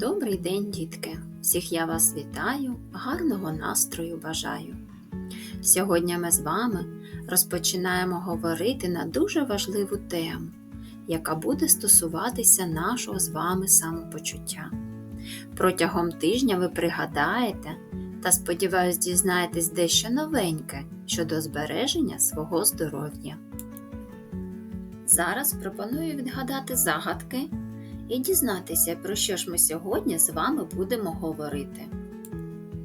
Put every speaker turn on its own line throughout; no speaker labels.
Добрий день, дітки! Всіх я вас вітаю, гарного настрою бажаю. Сьогодні ми з вами розпочинаємо говорити на дуже важливу тему, яка буде стосуватися нашого з вами самопочуття. Протягом тижня ви пригадаєте та, сподіваюсь, дізнаєтесь дещо новеньке щодо збереження свого здоров'я. Зараз пропоную відгадати загадки і дізнатися, про що ж ми сьогодні з вами будемо говорити.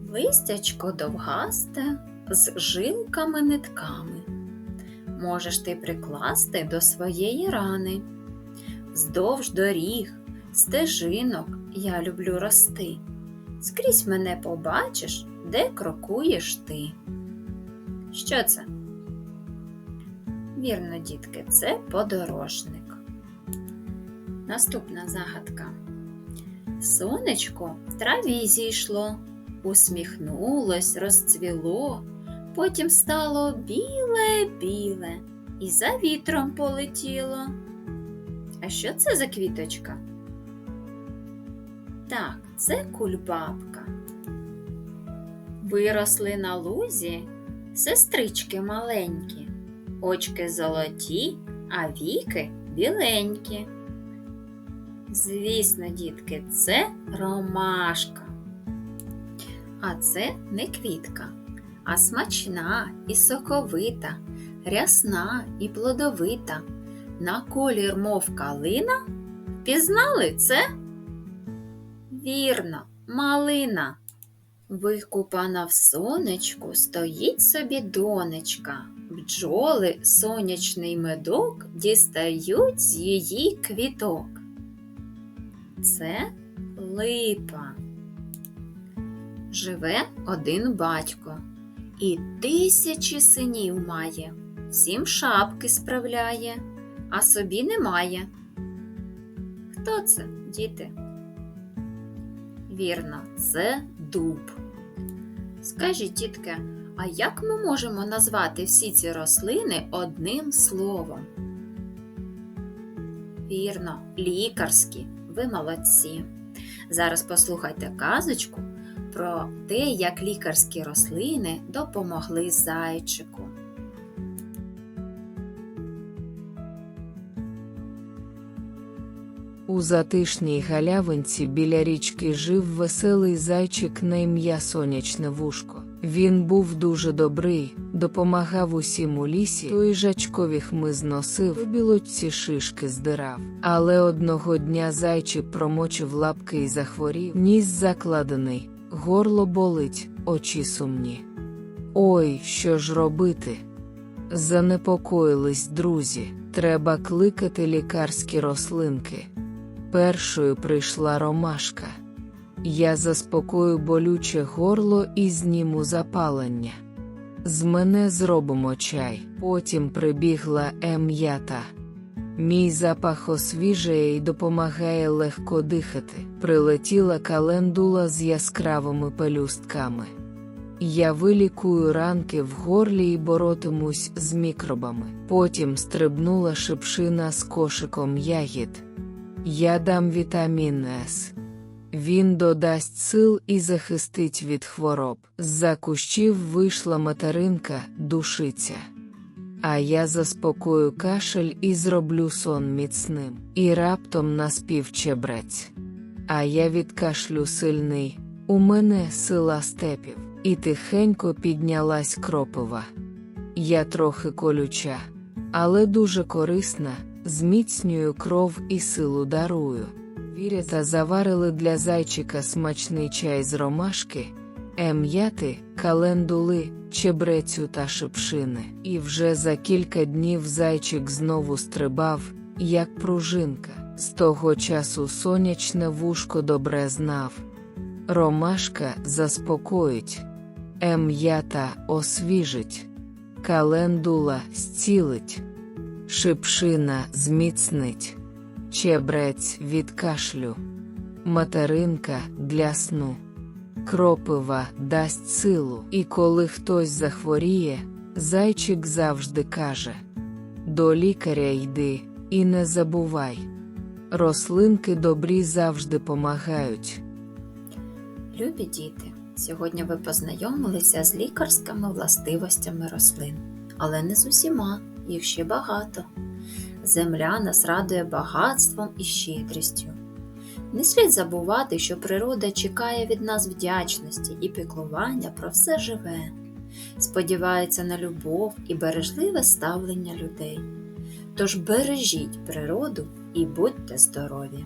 Листячко довгасте з жилками-нитками. Можеш ти прикласти до своєї рани. Вздовж доріг, стежинок я люблю рости. Скрізь мене побачиш, де крокуєш ти. Що це? Вірно, дітки, це подорожник. Наступна загадка. Сонечко в траві зійшло, усміхнулось, розцвіло, потім стало біле-біле і за вітром полетіло. А що це за квіточка? Так, це кульбабка. Виросли на лузі сестрички маленькі, очки золоті, а віки біленькі. Звісно, дітки, це ромашка. А це не квітка, а смачна і соковита, рясна і плодовита. На колір, мов калина. Пізнали це? Вірно, малина. Викупана в сонечку стоїть собі донечка. Бджоли сонячний медок дістають з її квіток. Це липа. Живе один батько і тисячі синів має, всім шапки справляє, а собі немає. Хто це, діти? Вірно, це дуб. Скажіть, дітки, а як ми можемо назвати всі ці рослини одним словом? Вірно, лікарські. Ви молодці. Зараз послухайте казочку про те, як лікарські рослини допомогли зайчику.
У затишній галявинці біля річки жив веселий зайчик на ім'я Сонячне вушко. Він був дуже добрий, допомагав усім у лісі, то й жачкові хмиз носив, то білоці шишки здирав. Але одного дня зайчик промочив лапки і захворів, ніс закладений, горло болить, очі сумні. Ой, що ж робити? Занепокоїлись друзі, треба кликати лікарські рослинки. Першою прийшла ромашка. Я заспокою болюче горло і зніму запалення. З мене зробимо чай. Потім прибігла ем'ята. Мій запах освіжує і допомагає легко дихати. Прилетіла календула з яскравими пелюстками. Я вилікую ранки в горлі і боротимусь з мікробами. Потім стрибнула шипшина з кошиком ягід. Я дам вітамін С. Він додасть сил і захистить від хвороб. З-за кущів вийшла материнка, душиця. А я заспокою кашель і зроблю сон міцним. І раптом наспів чебрець. А я від кашлю сильний, у мене сила степів, і тихенько піднялась кропива. Я трохи колюча, але дуже корисна, зміцнюю кров і силу дарую. Вірята заварили для зайчика смачний чай з ромашки, ем'яти, календули, чебрецю та шипшини. І вже за кілька днів зайчик знову стрибав, як пружинка. З того часу сонячне вушко добре знав. Ромашка заспокоїть, ем'ята освіжить, календула зцілить, шипшина зміцнить чебрець від кашлю, материнка для сну, кропива дасть силу, і коли хтось захворіє, зайчик завжди каже: До лікаря йди і не забувай. Рослинки добрі завжди помагають,
Любі діти, сьогодні ви познайомилися з лікарськими властивостями рослин, але не з усіма, їх ще багато. Земля нас радує багатством і щедрістю. Не слід забувати, що природа чекає від нас вдячності і піклування про все живе, сподівається на любов і бережливе ставлення людей. Тож бережіть природу і будьте здорові!